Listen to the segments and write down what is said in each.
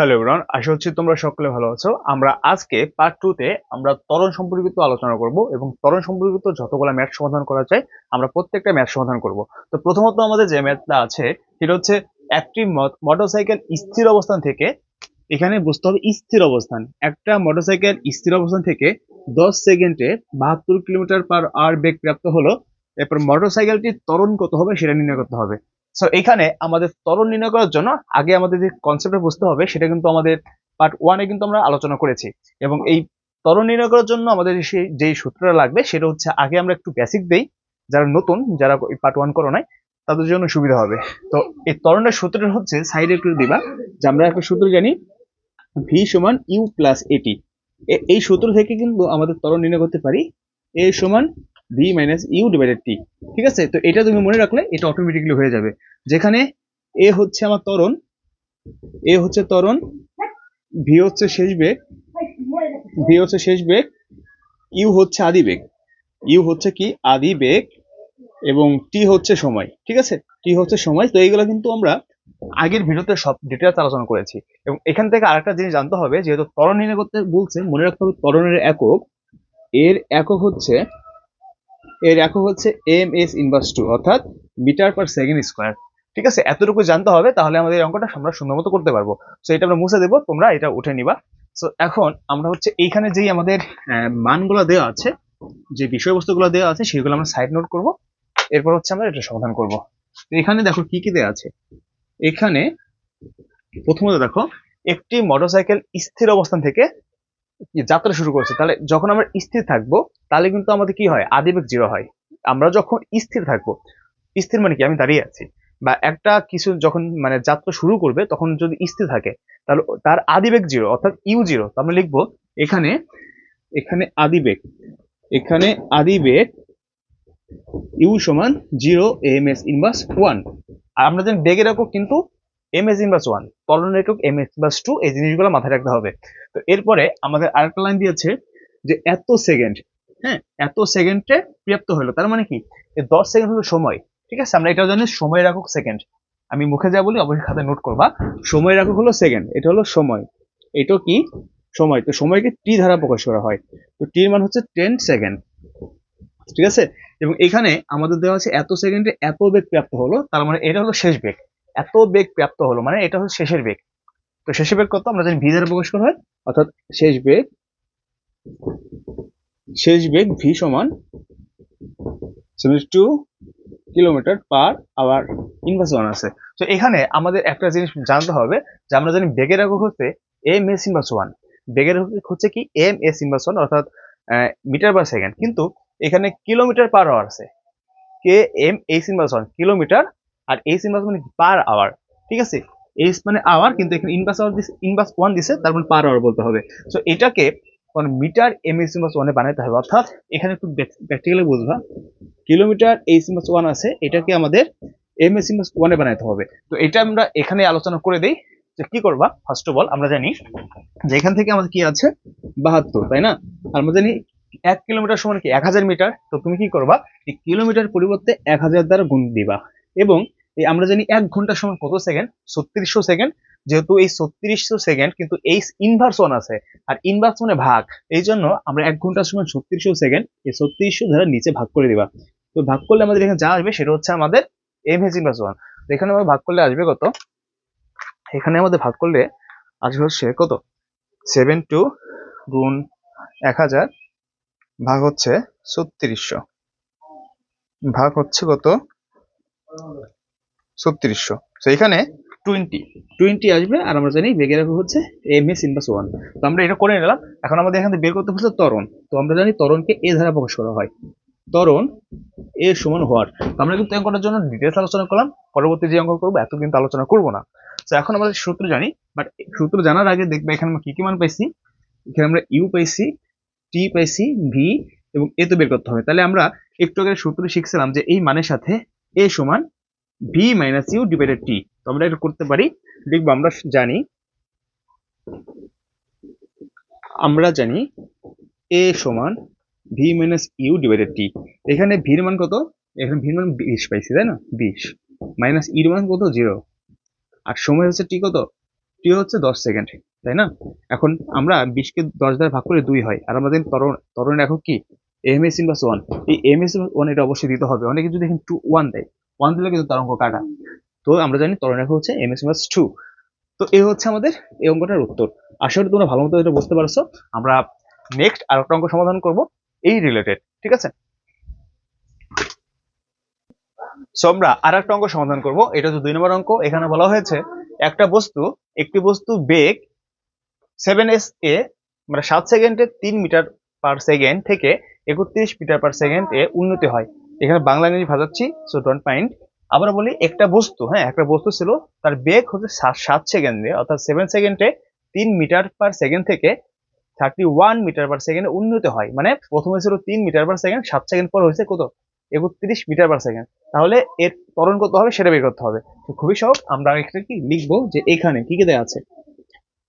Hello everyone আশা হচ্ছে তোমরা সকলে ভালো আছো। আমরা আজকে পার্ট টু তে আমরা ত্বরণ সম্পর্কিত আলোচনা করব এবং ত্বরণ সম্পর্কিত যতগুলো ম্যাথ সমাধান করা যায়, আমরা প্রত্যেকটা ম্যাথ সমাধান করব। তো প্রথমত আমাদের যে ম্যাথটা আছে, সেটা হচ্ছে একটি মোটরসাইকেল স্থির অবস্থান থেকে, এখানে বুঝতে হবে স্থির অবস্থান। একটা মোটরসাইকেল স্থির অবস্থান থেকে দশ সেকেন্ডে বাহাত্তর কিলোমিটার পার আওয়ার বেগ প্রাপ্ত হলো, এরপর মোটরসাইকেলটির ত্বরণ কত হবে সেটা নির্ণয় করতে হবে। সো এখানে আমাদের ত্বরণ নির্ণয় করার জন্য আগে আমাদের যে কনসেপ্টটা বুঝতে হবে, সেটা কিন্তু আমাদের পার্ট ওয়ানে কিন্তু আমরা আলোচনা করেছি। এবং এই ত্বরণ নির্ণয় করার জন্য আমাদের যেই সূত্রটা লাগবে, সেটা হচ্ছে আগে আমরা একটু বেসিক দেই। যারা নতুন, যারা পার্ট ওয়ান করো নাই, তাদের জন্য সুবিধা হবে। তো, এই ত্বরণের সূত্রটা হচ্ছে সাইডে একটু দিবা, যে আমরা একটা সূত্র জানি ভি সমান ইউ প্লাস এটি এই সূত্র থেকে কিন্তু আমাদের ত্বরণ নির্ণয় করতে পারি। এ সমান V minus U divided T ঠিক আছে? তো এটা তুমি মনে রাখলে এটা অটোমেটিকলি হয়ে যাবে। যেখানে এ হচ্ছে আমার তরণ এ হচ্ছে তরণ ভি হচ্ছে শেষ বেগ ভি হচ্ছে শেষ বেগ ইউ হচ্ছে আদি বেগ। ইউ হচ্ছে কি? আদি বেগ এবং টি হচ্ছে সময়, ঠিক আছে? টি হচ্ছে সময়, তো এইগুলো কিন্তু আমরা আগের ভিডিওতে সব ডিটেলস আলোচনা করেছি। এবং এখান থেকে আরেকটা জিনিস জানতে হবে, যেহেতু ত্বরণ নির্ণয় করতে বলছে, মনে রাখতে হবে ত্বরণের একক, এর একক হচ্ছে এর একক হচ্ছে এম এস ইনভার্স টু অর্থাৎ মিটার পার সেকেন্ড স্কোয়ার ঠিক আছে? এতটুকু জানতে হবে, তাহলে আমাদের এই অঙ্কটা আমরা সুন্দর মতো করতে পারব। সো এটা আমরা মুছে দেবো, তোমরা এটা উঠে নিবা। সো এখন আমরা হচ্ছে এইখানে যেই আমাদের মানগুলো দেওয়া আছে, যে বিষয়বস্তুগুলো দেওয়া আছে, সেগুলো আমরা সাইড নোট করব। এরপর হচ্ছে আমরা এটা সমাধান করব। এখানে দেখো কি কি দেওয়া আছে? এখানে প্রথমত দেখো, একটি মোটরসাইকেল স্থির অবস্থান থেকে যাত্রা শুরু করছে, তাহলে যখন আমরা স্থির থাকব, তাহলে কিন্তু আমাদের কি হয়? আদিবেগ জিরো হয়। আমরা যখন স্থির থাকব, স্থির মানে কি? আমি দাঁড়িয়ে আছি। বা একটা কিছু যখন মানে যাত্রা শুরু করবে, তখন যদি স্থির থাকে, তাহলে তার আদিবেগ জিরো অর্থাৎ ইউ জিরো তো আমরা লিখব এখানে এখানে আদিবেগ এখানে আদিবেগ ইউ সমান zero M S inverse one আর আমরা জানি বেগের একক কিন্তু এম এস ইনভার্স ওয়ান তলন একক এম এস ইনভার্স টু এই জিনিসগুলো মাথায় রাখতে হবে। তো এরপরে আমাদের আরেকটা লাইন দিয়েছে যে এত সেকেন্ড হ্যাঁ এত সেকেন্ডে প্রাপ্ত হলো। তার মানে কি? দশ সেকেন্ড হলো সময়। ঠিক আছে? আমরা এটাও জানি, সময় রাখুক সেকেন্ড আমি মুখে যা বলি, অবশ্যই খাতায় নোট করবা। সময় রাখক হলো সেকেন্ড এটা হলো সময়। এটা কি? সময়। তো সময়কে টি দ্বারা প্রকাশ করা হয়। তো টির মান হচ্ছে টেন সেকেন্ড ঠিক আছে? এবং এখানে আমাদের দেওয়া আছে এত সেকেন্ডে এত বেগ প্রাপ্ত হলো, তার মানে এটা হলো শেষ বেগ। এত বেগ প্রাপ্ত হলো মানে এটা হলো শেষের বেগ। তো শেষের বেগ কত? আমরা জানি ভি দ্বারা প্রকাশ করা হয়, অর্থাৎ শেষ বেগ শেষ বেগ ভি সমান two kilometre per hour inverse one আছে। তো এখানে আমাদের একটা জিনিস জানতে হবে, যে আমরা জানি বেগের একক হচ্ছে এম এস ইনভার্স ওয়ান বেগের হচ্ছে কি এম এস ইনভার্স ওয়ান অর্থাৎ মিটার পার সেকেন্ড কিন্তু এখানে কিলোমিটার পার আওয়ার আছে। K M H inverse one kilometre আর এইচ ইনভার্স মানে পার আওয়ার ঠিক আছে? এইচ মানে আওয়ার কিন্তু এখানে ইনভার্স আওয়ার দিছে ইনভার্স ওয়ান দিছে, তার মানে পার আওয়ার বলতে হবে। সো এটাকে মানে মিটার এম এইচ ইনভার্স ওয়ানে বানাতে হবে। অর্থাৎ, এখানে একটু প্র্যাকটিক্যালি বুঝবা। কিলোমিটার এইচ ইনভার্স ওয়ান আছে, এটাকে আমাদের এম এস ইনভার্স ওয়ানে বানাতে হবে। তো এটা আমরা এখানে আলোচনা করে দিই যে কি করবা? ফার্স্ট অফ অল আমরা জানি যে এখান থেকে আমাদের কি আছে? বাহাত্তর, তাই না? আর আমরা জানি এক কিলোমিটার সমান কি? এক হাজার মিটার তো তুমি কি করবা? এই কিলোমিটার পরিবর্তে এক হাজার দ্বারা গুণ দিবা। এবং এই আমরা জানি এক ঘণ্টার সময় কত সেকেন্ড ছত্রিশশো সেকেন্ড যেহেতু এই ছত্রিশশো সেকেন্ড কিন্তু এই ইনভার্স ওয়ান আছে। আর ইনভার্স মানে ভাগ। এই জন্য আমরা এক ঘণ্টার সময় ছত্রিশশো সেকেন্ড এই ছত্রিশশো দ্বারা নিচে ভাগ করে দিবা। তো ভাগ করলে আমাদের এখানে যা আসবে সেটা হচ্ছে আমাদের এম হেজ ইনভার্স ওয়ান তো এখানে আমাদের ভাগ করলে আসবে কত? এখানে আমাদের ভাগ করলে আসবে হচ্ছে কত? সেভেন টু গুণ এক হাজার ভাগ হচ্ছে ছত্রিশশো। ভাগ হচ্ছে কত? ছত্রিশশো। তো এখানে টোয়েন্টি। টোয়েন্টি আসবে আর আমরা জানি বেগের একক হচ্ছে এম এস ইনভার্স ওয়ান তো আমরা এটা করে নিলাম। এখন আমাদের এখান থেকে বের করতে হচ্ছে ত্বরণ। তো আমরা জানি ত্বরণকে এ ধারা প্রকাশ করা হয়। ত্বরণ এ সমান হওয়ার। তো আমরা কিন্তু অঙ্কটার জন্য ডিটেলস আলোচনা করলাম। পরবর্তী যে অঙ্ক করব, এত কিন্তু আলোচনা করব না। তো এখন আমরা সূত্র জানি বাট সূত্র জানার আগে দেখবে এখানে আমরা কি কি মান পাইছি? এখানে আমরা ইউ পাইছি টি পাইছি ভি এবং এ তো বের করতে হবে। তাহলে আমরা একটু আগে সূত্র শিখছিলাম যে এই মানের সাথে এ সমান V minus U divided T তো আমরা এটা করতে পারি। দেখব, আমরা জানি আমরা জানি এ সমান V minus U divided T এখানে ভির মান কত? এখানে ভির মান বিশ পাইছি, তাই না? বিশ। মাইনাস ইর মান কত? জিরো আর সময় হচ্ছে টি কত? টি হচ্ছে দশ সেকেন্ড তাই না? এখন আমরা বিশকে দশ দ্বারা ভাগ করে দুই হয়। আর আমরা আমাদের তরণ তরণ এখন কি? এম এস ইনভার্স ওয়ান এই এম এস ওয়ান এটা অবশ্যই দিতে হবে। অনেকে যদি এখানে টু ওয়ান দেয় ওয়ান দিলে কিন্তু তার অঙ্ক কাটা। তো আমরা জানি তরণ একক হচ্ছে এম এস মাস টু তো এই হচ্ছে আমাদের এই অঙ্কটার উত্তর। আশা করি তোমরা ভালো মতো এটা বুঝতে পারছ। আমরা নেক্সট আর একটা অঙ্ক সমাধান করব, এই রিলেটেড ঠিক আছে? সো আমরা আর একটা অঙ্ক সমাধান করব। এটা হচ্ছে দুই নম্বর অঙ্ক। এখানে বলা হয়েছে, একটা বস্তু, একটি বস্তু বেগ সেভেন এস এ মানে সাত সেকেন্ডে তিন মিটার পার সেকেন্ড থেকে একত্রিশ মিটার পার সেকেন্ড এ উন্নতি হয়। এখানে বাংলা ইংরেজি ভাজাচ্ছি সো ডোন্ট মাইন্ড আবার বলি, একটা বস্তু হ্যাঁ একটা বস্তু ছিল, তার বেগ হচ্ছে সাত সেকেন্ডে, অর্থাৎ সেভেন সেকেন্ডে তিন মিটার পার সেকেন্ড থেকে থার্টি ওয়ান মিটার পার সেকেন্ডে উন্নতি হয়। মানে প্রথমে ছিল তিন মিটার পার সেকেন্ড সাত সেকেন্ড পর হয়েছে কত? একত্রিশ মিটার পার সেকেন্ড তাহলে এর ত্বরণ কত হবে? সেটা বের করতে হবে। তো খুবই সহজ, আমরা এখানে কি লিখব যে এখানে কি কি দেওয়া আছে?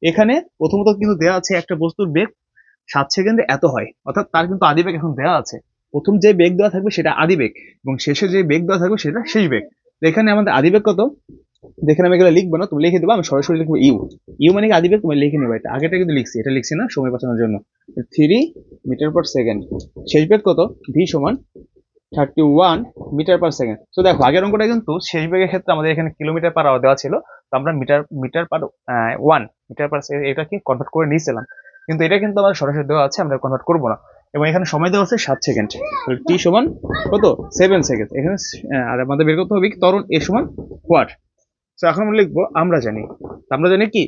এখানে প্রথমত কিন্তু দেওয়া আছে একটা বস্তুর বেগ সাত সেকেন্ডে এত হয়, অর্থাৎ তার কিন্তু আদি বেগ এখন দেওয়া আছে। প্রথম যে বেগ দেওয়া থাকবে সেটা আদি বেগ এবং শেষে যে বেগ দেওয়া থাকবে সেটা শেষ বেগ। এখানে আমাদের আদি বেগ কত? দেখেন আমি এগুলো লিখব না, তুমি লিখে দেবো, আমি সরাসরি লিখব ইউ। ইউ মানে কি আদি বেগ? তুমি লিখে নেবে এটা। আগেটা কিন্তু লিখছি, এটা লিখছি না, সময় বাঁচানোর জন্য। Three metre per second. শেষ বেগ কত? ভি সমান thirty one metre per second. তো দেখো, আগের অঙ্কটা কিন্তু শেষ বেগের ক্ষেত্রে আমাদের এখানে কিলোমিটার পার দেওয়া ছিল, তো আমরা metre metre per one metre per second এটাকে কনভার্ট করে নিয়েছিলাম। কিন্তু এটা কিন্তু আমাদের সরাসরি দেওয়া আছে, আমরা কনভার্ট করব না। এবং এখানে সময় দেওয়া আছে সাত সেকেন্ড টি সমান কত? সেভেন সেকেন্ড এখানে আর আমাদের বের করতে হবে কি? ত্বরণ এ সমান হোয়াট তো এখন আমরা লিখব, আমরা জানি। আমরা জানি কি?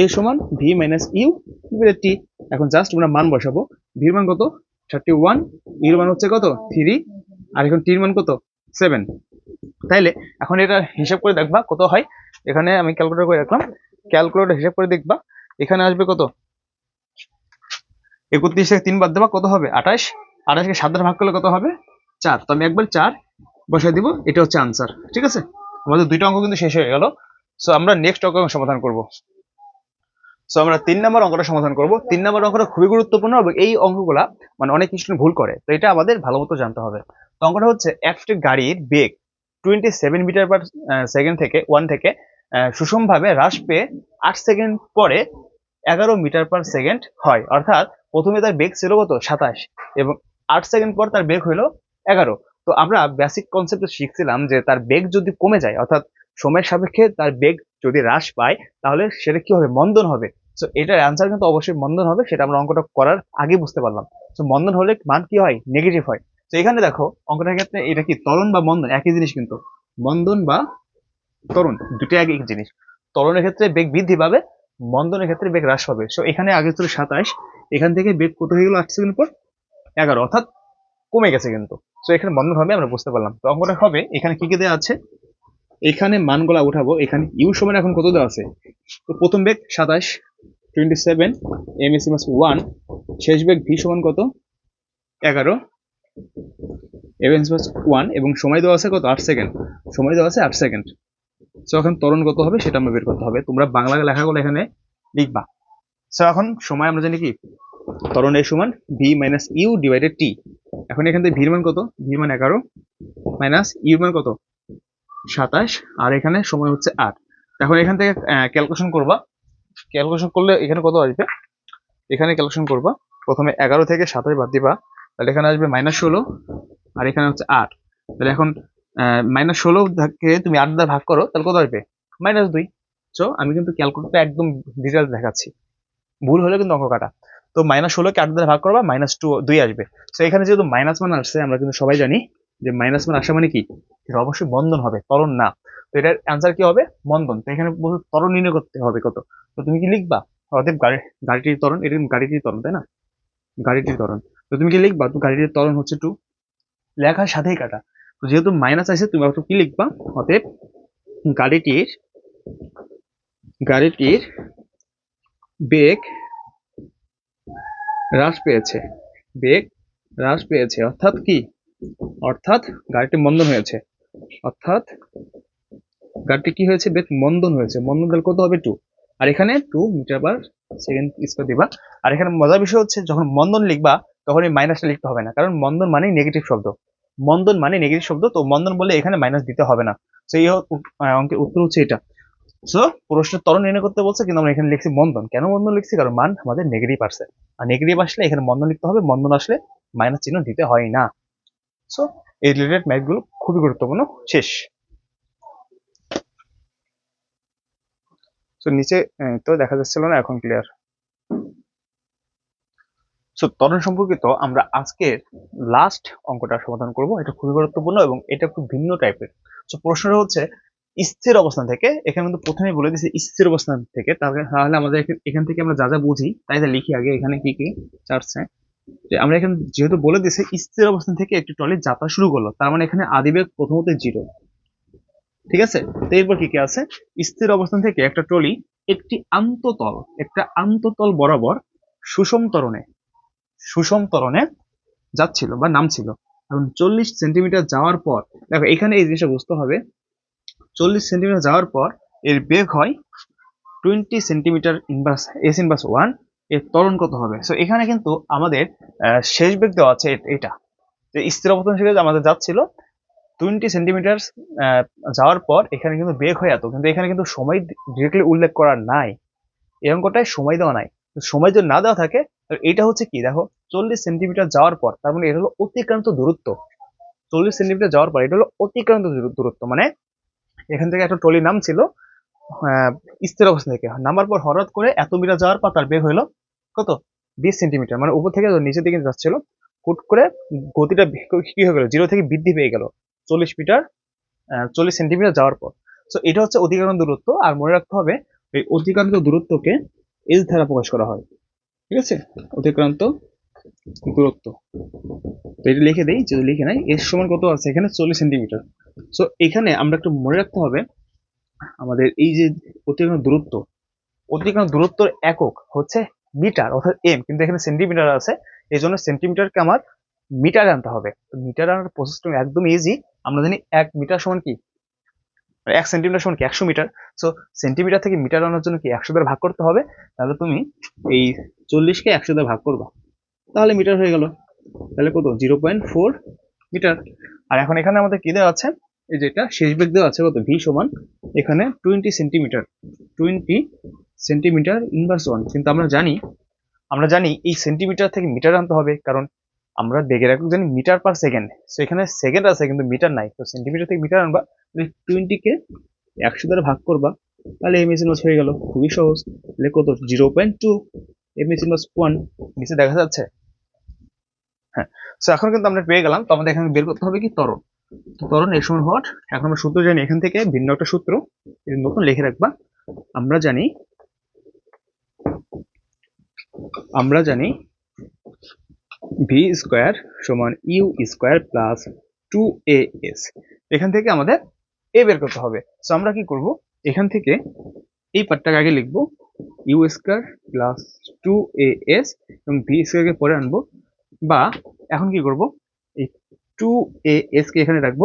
এ সমান ভি মাইনাস ইউ টি এখন জাস্ট আমরা মান বসাবো। ভির মান কত? থার্টি ওয়ান ইউর মান হচ্ছে কত? থ্রি আর এখন টির মান কত? সেভেন তাইলে, এখন এটা হিসাব করে দেখবা কত হয়। এখানে আমি ক্যালকুলেটর করে রাখলাম। ক্যালকুলেটর হিসাব করে দেখবা। এখানে আসবে কত? একত্রিশ থেকে তিন বাদ দেবা, কত হবে? আঠাশ। আঠাশকে সাত দ্বারা ভাগ করলে কত হবে? চার। তো আমি একবার চার বসাই দিব, এটা হচ্ছে আনসার ঠিক আছে? আমাদের দুইটা অঙ্ক কিন্তু শেষ হয়ে গেল। সো আমরা নেক্সট অঙ্ক সমাধান করব। সো আমরা তিন নম্বর অঙ্কটা সমাধান করব। তিন নম্বর অঙ্কটা খুবই গুরুত্বপূর্ণ এবং এই অঙ্কগুলা মানে অনেক স্টুডেন্ট ভুল করে, তো এটা আমাদের ভালো মতো জানতে হবে। তো অঙ্কটা হচ্ছে, একটি গাড়ির বেগ twenty seven metre per second থেকে ওয়ান থেকে সুষমভাবে হ্রাস পেয়ে আট সেকেন্ড পরে এগারো মিটার পার সেকেন্ড হয়। অর্থাৎ প্রথমে তার বেগ ছিল কত? সাতাশ। এবং আট সেকেন্ড পর তার বেগ হলো এগারো। তো আমরা বেসিক কনসেপ্টে শিখছিলাম যে তার বেগ যদি কমে যায়, অর্থাৎ সময়ের সাপেক্ষে তার বেগ যদি হ্রাস পায়, তাহলে সেটা কি হবে? মন্দন হবে। তো এটার অ্যান্সার কিন্তু অবশ্যই মন্দন হবে, সেটা আমরা অঙ্কটা করার আগে বুঝতে পারলাম। তো মন্দন হলে মান কি হয়? নেগেটিভ হয়। তো এখানে দেখো, অঙ্কটার ক্ষেত্রে এটা কি? ত্বরণ বা মন্দন, একই জিনিস কিন্তু। মন্দন বা ত্বরণ, দুটো একই জিনিস। ত্বরণের ক্ষেত্রে বেগ বৃদ্ধি পাবে, মন্দনের ক্ষেত্রে বেগ হ্রাস পাবে। সো এখানে আগে ছিল সাতাশ এখান থেকে বেগ কত হয়ে গেল? আট সেকেন্ড পর এগারো, অর্থাৎ কমে গেছে কিন্তু। সো এখানে বন্ধন হবে আমরা বুঝতে পারলাম। তো অঙ্কটা হবে, এখানে কি কি দেওয়া আছে? এখানে মানগুলা উঠাবো, এখানে ইউ সমান এখন কত দেওয়া আছে? তো প্রথম বেগ সাতাশ twenty seven M S M one শেষ বেগ ভি সমান কত? এগারো এম এস ওয়ান এবং সময় দেওয়া আছে কত? আট সেকেন্ড সময় দেওয়া আছে আট সেকেন্ড সো এখন ত্বরণ কত হবে সেটা আমরা বের করতে হবে। তোমরা বাংলা লেখাগুলো এখানে লিখবা। সো এখন সময় আমরা জানি কি? ত্বরণ এর সমান V minus U divided T এখন এখান থেকে ভির মান কত? ভি মান এগারো মাইনাস ইউ মান কত? সাতাশ। আর এখানে সময় হচ্ছে আট। এখন এখান থেকে ক্যালকুলেশন করবা। ক্যালকুলেশন করলে এখানে কত আসবে? এখানে ক্যালকুলেশন করবা। প্রথমে এগারো থেকে সাতাশ বাদ দিবা। তাহলে এখানে আসবে মাইনাস ষোলো। আর এখানে হচ্ছে আট। তাহলে এখন মাইনাস ষোলো তুমি আট দ্বারা ভাগ করো, তাহলে কত আসবে? মাইনাস দুই। সো আমি কিন্তু ক্যালকুলেটরটা একদম ডিটেলস দেখাচ্ছি। ভুল হলে কিন্তু অঙ্ক কাটা। তো মাইনাস ষোলোকে আট দ্বারা ভাগ করবা মাইনাস টু দুই আসবে। তো এখানে যেহেতু মাইনাস মান আসছে, আমরা কিন্তু সবাই জানি যে মাইনাস মান আসা মানে কি? এটা অবশ্যই বন্ধন হবে তরণ না। তো এটার অ্যান্সার কি হবে? বন্ধন। তো এখানে বলছে ত্বরণ নির্ণয় করতে হবে কত? তো তুমি কি লিখবা? অতএব গাড়ি, গাড়িটির তরণ এটা কিন্তু গাড়িটির তরণ তাই না? গাড়িটির তরণ তো তুমি কি লিখবা? তো গাড়িটির তরণ হচ্ছে টু লেখার সাথেই কাটা। তো যেহেতু মাইনাস আছে তুমি কি লিখবা? অতএব গাড়িটির গাড়িটির বেগ হ্রাস পেয়েছে। বেগ হ্রাস পেয়েছে। অর্থাৎ কি? অর্থাৎ গাড়িটি মন্দন হয়েছে। অর্থাৎ গাড়িটি কি হয়েছে? বেগ মন্দন হয়েছে। মন্দন তাহলে কত হবে? টু আর এখানে two metre per second square দিবা। আর এখানে মজার বিষয় হচ্ছে, যখন মন্দন লিখবা, তখন এই মাইনাসটা লিখতে হবে না। কারণ মন্দন মানে নেগেটিভ শব্দ। মন্দন মানে নেগেটিভ শব্দ, তো মন্দন বলে এখানে মাইনাস দিতে হবে না। সেই অঙ্কের উত্তর হচ্ছে এটা। সো প্রশ্নের ত্বরণ নির্ণয় করতে বলছে, কিন্তু আমরা এখানে লিখছি মন্দন কেন মন্দন লিখছি? কারণ মান আমাদের নেগেটিভ আসছে আর নেগেটিভ আসলে এখানে মন্দন লিখতে হবে মন্দন আসলে মাইনাস চিহ্ন দিতে হয় না। সো এই রিলেটেড ম্যাথগুলো খুবই গুরুত্বপূর্ণ। শেষ। তো নিচে তো দেখা যাচ্ছিল না, এখন ক্লিয়ার সো ত্বরণ সম্পর্কিত আমরা আজকের লাস্ট অঙ্কটা সমাধান করব। এটা খুবই গুরুত্বপূর্ণ এবং এটা একটু ভিন্ন টাইপের সো প্রশ্নটা হচ্ছে স্থির অবস্থান থেকে, এখানে কিন্তু প্রথমেই বলে দিয়েছে স্থির অবস্থান থেকে, তাহলে আমাদের এখান- এখান থেকে আমরা যা যা বুঝি, তাই যা লিখি আগে, এখানে কি কি চার্টসে যে আমরা এখানে যেহেতু বলে দিয়েছে স্থির অবস্থান থেকে একটি ট্রলি যাত্রা শুরু করল, তার মানে এখানে আদিবেগ প্রথমত জিরো। ঠিক আছে? তো এরপর কি কি আছে? স্থির অবস্থান থেকে একটা ট্রলি একটি আন্ততল, একটা আন্ততল বরাবর সুষম তরণে সুষম তরণে যাচ্ছিল বা নামছিল। এবং চল্লিশ সেন্টিমিটার যাওয়ার পর, দেখো এখানে এই জিনিসটা বুঝতে হবে চল্লিশ সেন্টিমিটার যাওয়ার পর এর বেগ হয় twenty centimetre inverse S inverse ওয়ানের ত্বরণ কত হবে? সো এখানে কিন্তু আমাদের শেষ বেগ দেওয়া আছে এটা। যে স্থির অবস্থান থেকে আমাদের যাচ্ছিল টোয়েন্টি সেন্টিমিটার যাওয়ার পর এখানে কিন্তু বেগ হয় এত। কিন্তু এখানে কিন্তু সময় ডিরেক্টলি উল্লেখ করা নাই। এই অঙ্কটায় সময় দেওয়া নাই। সময় যদি না দেওয়া থাকে এটা হচ্ছে কি? দেখো, চল্লিশ সেন্টিমিটার যাওয়ার পর, তার মানে এটা হলো অতিক্রান্ত দূরত্ব। চল্লিশ সেন্টিমিটার যাওয়ার পর এটা হলো অতিক্রান্ত দূরত্ব। মানে এখান থেকে একটা ট্রলি নাম ছিল স্থির অবস্থা থেকে নামার পর হঠাৎ করে এত মিটার যাওয়ার পর তার বেগ হলো কত? বিশ সেন্টিমিটার মানে উপর থেকে নিচের দিকে যাচ্ছিল, হুট করে গতিটা কি হয়ে গেল? জিরো থেকে বৃদ্ধি পেয়ে গেল, চল্লিশ মিটার চল্লিশ সেন্টিমিটার যাওয়ার পর। সো এটা হচ্ছে অতিক্রান্ত দূরত্ব, আর মনে রাখতে হবে, এই অতিক্রান্ত দূরত্বকে এস দ্বারা প্রকাশ করা হয়। ঠিক আছে? অতিক্রান্ত দূরত্ব। তো এটা লিখে দেই, যদি লিখে নাই এর সমান কত আছে? এখানে চল্লিশ সেন্টিমিটার। সো এখানে আমরা একটু মনে রাখতে হবে, আমাদের এই যে অতিক্রান্ত দূরত্ব, অতিক্রান্ত দূরত্বর একক হচ্ছে মিটার, অর্থাৎ এম কিন্তু এখানে সেন্টিমিটার আছে এই জন্য সেন্টিমিটারকে আমার মিটার আনতে হবে। মিটার আনার প্রসেসটা একদম ইজি আমরা জানি এক মিটার সমান কি? এক সেন্টিমিটার সমান কি? একশো মিটার। সো সেন্টিমিটার থেকে মিটার আনার জন্য কি একশো দ্বারা ভাগ করতে হবে? তাহলে তুমি এই চল্লিশকে একশো দ্বারা ভাগ করবা। তাহলে মিটার হয়ে গেল। তাহলে কত? Zero point four metre. আর এখন এখানে আমাদের কি দেওয়া আছে? এই যেটা শেষ বেগ দেওয়া আছে কত? ভি সমান এখানে twenty centimetre twenty centimetre inverse one কিন্তু আমরা জানি আমরা জানি এই সেন্টিমিটার থেকে মিটার আনতে হবে, কারণ আমরা বেগের একক জানি মিটার পার সেকেন্ড সো এখানে সেকেন্ড আছে, কিন্তু মিটার নাই। তো সেন্টিমিটার থেকে মিটার আনবা টোয়েন্টিকে একশো দ্বারা ভাগ করবা, তাহলে এম এস ইনভার্স হয়ে গেল। খুবই সহজ। তাহলে কত? Zero point two M S inverse one নিচে দেখা যাচ্ছে? হ্যাঁ। সো এখন কিন্তু আমরা পেয়ে গেলাম। তো আমাদের এখানে বের করতে হবে কি? তরণ তরণ এর সমান হট এখন আমরা সূত্র জানি এখান থেকে ভিন্ন একটা সূত্র। নতুন লিখে রাখবা। আমরা জানি আমরা জানি ভি স্কোয়ার সমান U square plus two A S এখান থেকে আমাদের এ বের করতে হবে। সো আমরা কি করব? এখান থেকে এই পার্টটাকে আগে লিখব U square plus two A S এবং ভি স্কোয়ারকে পরে আনব। বা এখন কি করব? এই টু এ এস কে এখানে রাখব।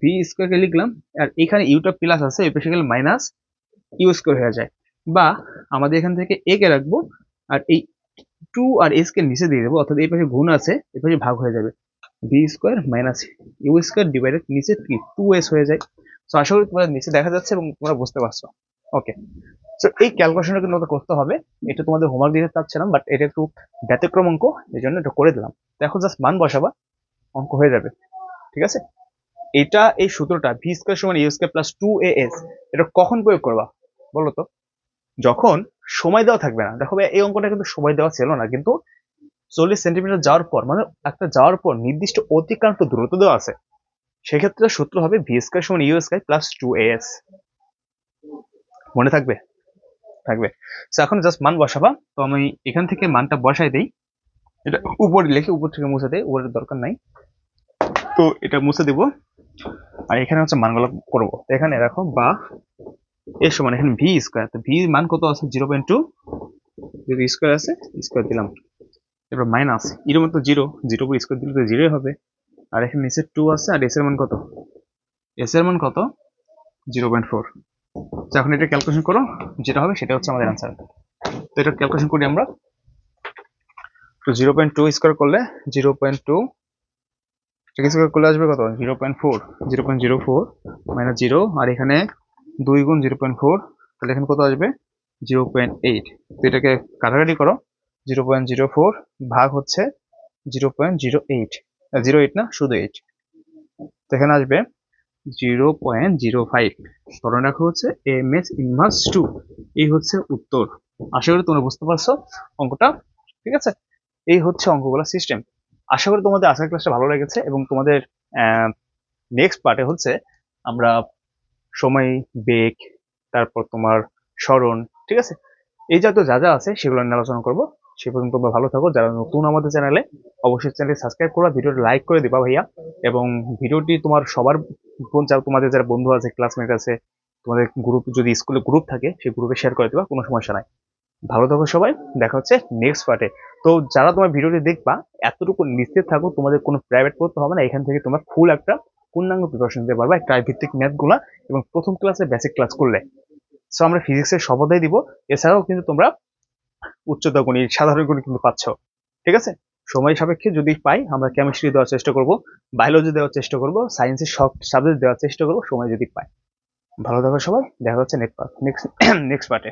ভি স্কোয়ারকে লিখলাম, আর এখানে ইউটা প্লাস আছে, এই পাশে গেলে মাইনাস ইউ স্কোয়ার হয়ে যায়। বা আমাদের এখান থেকে এ কে রাখব, আর এই টু আর এস কে নিচে দিয়ে দেবো, অর্থাৎ এই পাশে গুণ আছে, এই পাশে ভাগ হয়ে যাবে। V square minus U square divided নিচে কি? টু এস হয়ে যায়। সো আশা করি তোমাদের নিচে দেখা যাচ্ছে এবং তোমরা বুঝতে পারছ। ওকে সো এই ক্যালকুলেশনটা কিন্তু করতে হবে। এটা তোমাদের হোমওয়ার্ক দিতে চাচ্ছিলাম বাট এটা একটু ব্যতিক্রম অঙ্ক, এই জন্য এটা করে দিলাম। দেখো জাস্ট মান বসাবা, অঙ্ক হয়ে যাবে। ঠিক আছে? এটা এই সূত্রটা ভি স্কোয়ার সমান U square plus two A S এটা কখন প্রয়োগ করবা? বলো তো। যখন সময় দেওয়া থাকবে না, দেখো এই অঙ্কটা কিন্তু সময় দেওয়া ছিল না, কিন্তু চল্লিশ সেন্টিমিটার যাওয়ার পর মানে একটা যাওয়ার পর নির্দিষ্ট অতিক্রান্ত দূরত্ব দেওয়া আছে। সেক্ষেত্রে সূত্র হবে ভি স্কোয়ার সমান U square plus two A S মনে থাকবে? থাকবে। তো এখন জাস্ট মান বসাবা। তো আমি এখান থেকে মানটা বসাই দেই। এটা উপরে লিখে উপর থেকে মুছে দেই, উপরের দরকার নাই। তো এটা মুছে দেব। আর এখানে হচ্ছে মানগুলো করব। এখানে রাখো বা এর সমান, এখানে ভি স্কোয়ার তো ভি মান কত আছে? জিরো পয়েন্ট টু যদি স্কোয়ার আছে স্কোয়ার দিলাম। এবার মাইনাস এর মতো জিরো জিরো পর স্কোয়ার দিলে তো জিরোই হবে। আর এখানে নিচে টু আছে, আর এস এর মান কত? এস এর মান কত? জিরো পয়েন্ট ফোর তো এখন এটা ক্যালকুলেশন করো, যেটা হবে সেটা হচ্ছে আমাদের অ্যান্সার তো এটা ক্যালকুলেশন করি আমরা। তো জিরো পয়েন্ট টু স্কোয়ার করলে জিরো পয়েন্ট টু স্কোয়ার করলে আসবে কত? Zero point four zero point zero four minus zero আর এখানে দুই গুণ জিরো পয়েন্ট ফোর তাহলে এখানে কত আসবে? জিরো পয়েন্ট এইট তো এটাকে কাটাকাটি করো জিরো পয়েন্ট জিরো ফোর ভাগ হচ্ছে zero point zero eight zero eight না, শুধু এইট তো এখানে আসবে জিরো পয়েন্ট জিরো ফাইভ। স্মরণ রাখা হচ্ছে এম এস ইনভার্স টু এই হচ্ছে উত্তর। আশা করি তোমরা বুঝতে পারছ অঙ্কটা, ঠিক আছে? এই হচ্ছে অঙ্কগুলো সিস্টেম আশা করি তোমাদের আজকের ক্লাসটা ভালো লেগেছে এবং তোমাদের নেক্সট পার্টে হচ্ছে আমরা সময়, বেগ, তারপর তোমার স্মরণ, ঠিক আছে? এই জাতীয় যা যা আছে সেগুলো নিয়ে আলোচনা করব। সে পর্যন্ত তোমরা ভালো থাকো। যারা নতুন আমাদের চ্যানেলে, অবশ্যই চ্যানেলটি সাবস্ক্রাইব করো, ভিডিওটি লাইক করে দিবা ভাইয়া। এবং ভিডিওটি তোমার সবার তোমাদের যারা বন্ধু আছে ক্লাসমেট আছে, তোমাদের গ্রুপ যদি স্কুলে গ্রুপ থাকে, সেই গ্রুপে শেয়ার করে দেবা, কোনো সমস্যা নাই। ভালো থাকো সবাই, দেখা হচ্ছে নেক্সট পার্টে তো যারা তোমার ভিডিওটি দেখবা, এতটুকু নিশ্চিত থাকো, তোমাদের কোনো প্রাইভেট করতে হবে না, এখান থেকে তোমরা ফুল একটা পূর্ণাঙ্গ প্রিপারেশন দিতে পারবা, একটা ভিত্তিক ম্যাথগুলা এবং প্রথম ক্লাসে বেসিক ক্লাস করলে। সো আমরা ফিজিক্সের সবাই দিব। এছাড়াও কিন্তু তোমরা উচ্চতর গণিত, সাধারণ গণিত কিন্তু পাচ্ছ। ঠিক আছে? সময় সাপেক্ষে যদি পাই, আমরা কেমিস্ট্রি দেওয়ার চেষ্টা করব বায়োলজি দেওয়ার চেষ্টা করব সায়েন্সের সব সাবজেক্ট দেওয়ার চেষ্টা করব, সময় যদি পাই। ভালো থাকো সবাই, দেখা হচ্ছে নেক্সট নেক্সট নেক্সট পার্টে